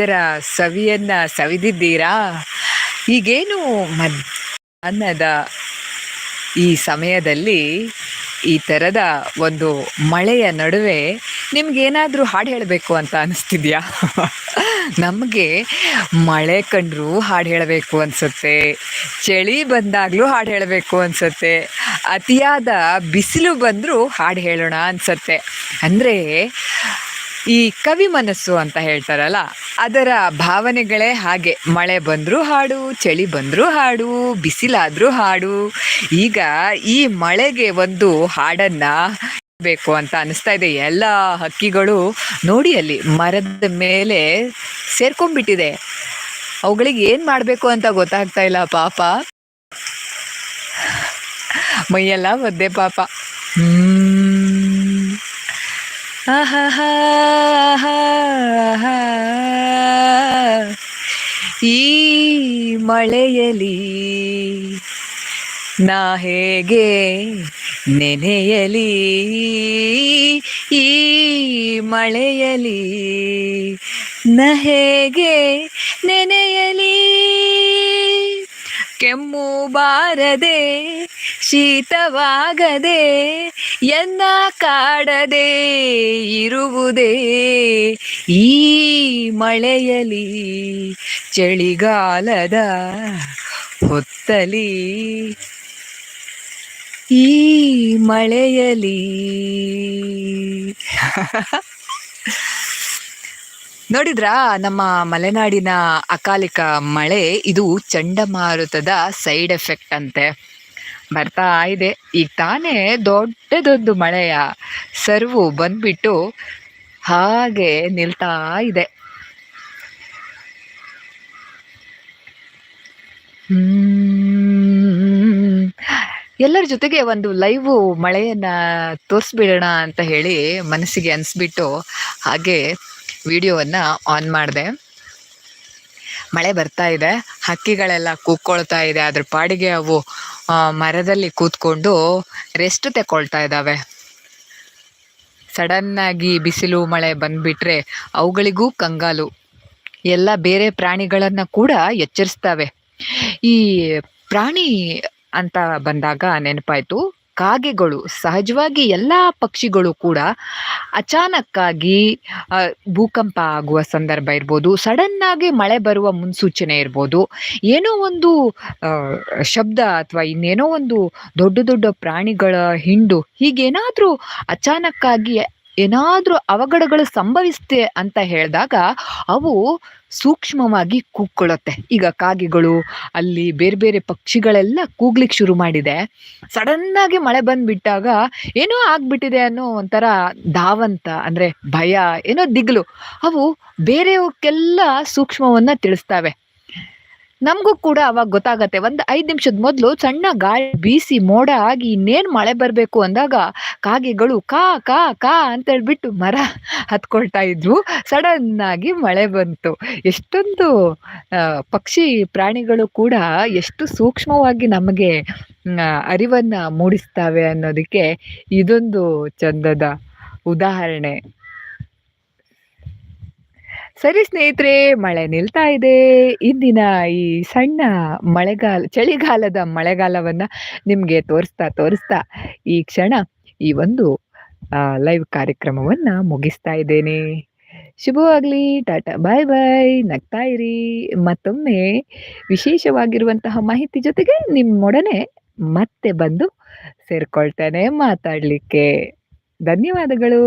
ಇದರ ಸವಿಯನ್ನ ಸವಿದಿದ್ದೀರಾ? ಈಗೇನು ಮಧ್ಯಾಹ್ನದ ಈ ಸಮಯದಲ್ಲಿ ಈ ಥರದ ಒಂದು ಮಳೆಯ ನಡುವೆ ನಿಮ್ಗೇನಾದರೂ ಹಾಡು ಹೇಳಬೇಕು ಅಂತ ಅನಿಸ್ತಿದ್ಯಾ? ನಮಗೆ ಮಳೆ ಕಂಡ್ರೂ ಹಾಡು ಹೇಳಬೇಕು ಅನಿಸುತ್ತೆ, ಚಳಿ ಬಂದಾಗಲೂ ಹಾಡು ಹೇಳಬೇಕು ಅನಿಸುತ್ತೆ, ಅತಿಯಾದ ಬಿಸಿಲು ಬಂದರೂ ಹಾಡು ಹೇಳೋಣ ಅನಿಸುತ್ತೆ. ಅಂದರೆ ಈ ಕವಿ ಮನಸ್ಸು ಅಂತ ಹೇಳ್ತಾರಲ್ಲ, ಅದರ ಭಾವನೆಗಳೇ ಹಾಗೆ. ಮಳೆ ಬಂದರೂ ಹಾಡು, ಚಳಿ ಬಂದರೂ ಹಾಡು, ಬಿಸಿಲಾದರೂ ಹಾಡು. ಈಗ ಈ ಮಳೆಗೆ ಒಂದು ಹಾಡನ್ನು ಬೇಕು ಅಂತ ಅನಿಸ್ತಾ ಇದೆ. ಎಲ್ಲ ಹಕ್ಕಿಗಳು ನೋಡಿ ಅಲ್ಲಿ ಮರದ ಮೇಲೆ ಸೇರ್ಕೊಂಡ್ಬಿಟ್ಟಿದೆ. ಅವುಗಳಿಗೆ ಏನು ಮಾಡಬೇಕು ಅಂತ ಗೊತ್ತಾಗ್ತಾ ಇಲ್ಲ, ಪಾಪ. ಮೈಯೆಲ್ಲ ಒದ್ದೆ ಪಾಪ. ಆಹಾಹಾಹಾಹಾ. ಈ ಮಳೆಯಲಿ ನಾ ಹೇಗೆ ನೆನೆಯಲಿ? ಈ ಮಳೆಯಲಿ ನ ಹೇಗೆ ನೆನೆಯಲಿ? ಕೆಮ್ಮು ಬಾರದೆ ಶೀತವಾಗದೆ, ಎನ್ನ ಕಾಡದೆ ಇರುವುದೇ? ಈ ಮಳೆಯಲಿ ಚಳಿಗಾಲದ ಹೊತ್ತಲಿ, ಈ ಮಳೆಯಲಿ ನೋಡಿದ್ರಾ ನಮ್ಮ ಮಲೆನಾಡಿನ ಅಕಾಲಿಕ ಮಳೆ? ಇದು ಚಂಡಮಾರುತದ ಸೈಡ್ ಎಫೆಕ್ಟ್ ಅಂತೆ. ಬರ್ತಾ ಇದೆ. ಈಗ ತಾನೇ ದೊಡ್ಡದೊಂದು ಮಳೆಯ ಸರ್ವು ಬಂದ್ಬಿಟ್ಟು ಹಾಗೆ ನಿಲ್ತಾ ಇದೆ. ಎಲ್ಲರ ಜೊತೆಗೆ ಒಂದು ಲೈವ್ ಮಳೆಯನ್ನ ತೋರಿಸ್ಬಿಡೋಣ ಅಂತ ಹೇಳಿ ಮನಸ್ಸಿಗೆ ಅನ್ಸ್ಬಿಟ್ಟು ಹಾಗೆ ವಿಡಿಯೋವನ್ನ ಆನ್ ಮಾಡಿದೆ. ಮಳೆ ಬರ್ತಾ ಇದೆ. ಹಕ್ಕಿಗಳೆಲ್ಲ ಕೂಕ್ಕೊಳ್ತಾ ಇದೆ. ಅದ್ರ ಪಾಡಿಗೆ ಅವು ಮರದಲ್ಲಿ ಕೂತ್ಕೊಂಡು ರೆಸ್ಟ್ ತಗೊಳ್ತಾ ಇದ್ದಾವೆ. ಸಡನ್ ಆಗಿ ಬಿಸಿಲು, ಮಳೆ ಬಂದ್ಬಿಟ್ರೆ ಅವುಗಳಿಗೂ ಕಂಗಾಲು. ಎಲ್ಲ ಬೇರೆ ಪ್ರಾಣಿಗಳನ್ನ ಕೂಡ ಎಚ್ಚರಿಸ್ತಾವೆ. ಈ ಪ್ರಾಣಿ ಅಂತ ಬಂದಾಗ ನೆನಪಾಯ್ತು. ಕಾಗೆಗಳು, ಸಹಜವಾಗಿ ಎಲ್ಲ ಪಕ್ಷಿಗಳು ಕೂಡ ಅಚಾನಕ್ಕಾಗಿ ಭೂಕಂಪ ಆಗುವ ಸಂದರ್ಭ ಇರ್ಬೋದು, ಸಡನ್ನಾಗಿ ಮಳೆ ಬರುವ ಮುನ್ಸೂಚನೆ ಇರ್ಬೋದು, ಏನೋ ಒಂದು ಶಬ್ದ ಅಥವಾ ಇನ್ನೇನೋ ಒಂದು ದೊಡ್ಡ ದೊಡ್ಡ ಪ್ರಾಣಿಗಳ ಹಿಂಡು ಹೀಗೇನಾದರೂ ಅಚಾನಕ್ಕಾಗಿ ಏನಾದ್ರೂ ಅವಘಡಗಳು ಸಂಭವಿಸುತ್ತೆ ಅಂತ ಹೇಳಿದಾಗ ಅವು ಸೂಕ್ಷ್ಮವಾಗಿ ಕೂಗ್ಕೊಳ್ಳುತ್ತೆ ಈಗ ಕಾಗೆಗಳು, ಅಲ್ಲಿ ಬೇರೆ ಬೇರೆ ಪಕ್ಷಿಗಳೆಲ್ಲ ಕೂಗ್ಲಿಕ್ಕೆ ಶುರು ಮಾಡಿದೆ. ಸಡನ್ ಆಗಿ ಮಳೆ ಬಂದುಬಿಟ್ಟಾಗ ಏನೋ ಆಗ್ಬಿಟ್ಟಿದೆ ಅನ್ನೋ ಒಂಥರ ಧಾವಂತ, ಅಂದ್ರೆ ಭಯ, ಏನೋ ದಿಗ್ಲು. ಅವು ಬೇರೆಯವಕ್ಕೆಲ್ಲ ಸೂಕ್ಷ್ಮವನ್ನ ತಿಳಿಸ್ತವೆ. ನಮಗೂ ಕೂಡ ಅವಾಗ ಗೊತ್ತಾಗತ್ತೆ. ಒಂದು ಐದು ನಿಮಿಷದ ಮೊದಲು ಸಣ್ಣ ಗಾಳಿ ಬೀಸಿ ಮೋಡ ಆಗಿ ಇನ್ನೇನ್ ಮಳೆ ಬರಬೇಕು ಅಂದಾಗ ಕಾಗೆಗಳು ಕಾ ಕಾ ಕಾ ಅಂತ ಹೇಳ್ಬಿಟ್ಟು ಮರ ಹತ್ಕೊಳ್ತಾ ಇದ್ವು. ಸಡನ್ ಆಗಿ ಮಳೆ ಬಂತು. ಎಷ್ಟೊಂದು ಪಕ್ಷಿ ಪ್ರಾಣಿಗಳು ಕೂಡ ಎಷ್ಟು ಸೂಕ್ಷ್ಮವಾಗಿ ನಮಗೆ ಅರಿವನ್ನ ಮೂಡಿಸ್ತಾವೆ ಅನ್ನೋದಕ್ಕೆ ಇದೊಂದು ಚಂದದ ಉದಾಹರಣೆ. ಸರಿ ಸ್ನೇಹಿತರೆ, ಮಳೆ ನಿಲ್ತಾ ಇದೆ. ಇಂದಿನ ಈ ಸಣ್ಣ ಮಳೆಗಾಲ, ಚಳಿಗಾಲದ ಮಳೆಗಾಲವನ್ನ ನಿಮಗೆ ತೋರಿಸ್ತಾ ತೋರಿಸ್ತಾ ಈ ಕ್ಷಣ ಈ ಒಂದು ಲೈವ್ ಕಾರ್ಯಕ್ರಮವನ್ನ ಮುಗಿಸ್ತಾ ಇದ್ದೇನೆ. ಶುಭವಾಗ್ಲಿ, ಟಾಟಾ ಬಾಯ್ ಬಾಯ್ ನಗ್ತಾ ಇರಿ. ಮತ್ತೊಮ್ಮೆ ವಿಶೇಷವಾಗಿರುವಂತಹ ಮಾಹಿತಿ ಜೊತೆಗೆ ನಿಮ್ಮೊಡನೆ ಮತ್ತೆ ಬಂದು ಸೇರ್ಕೊಳ್ತೇನೆ ಮಾತಾಡಲಿಕ್ಕೆ. ಧನ್ಯವಾದಗಳು.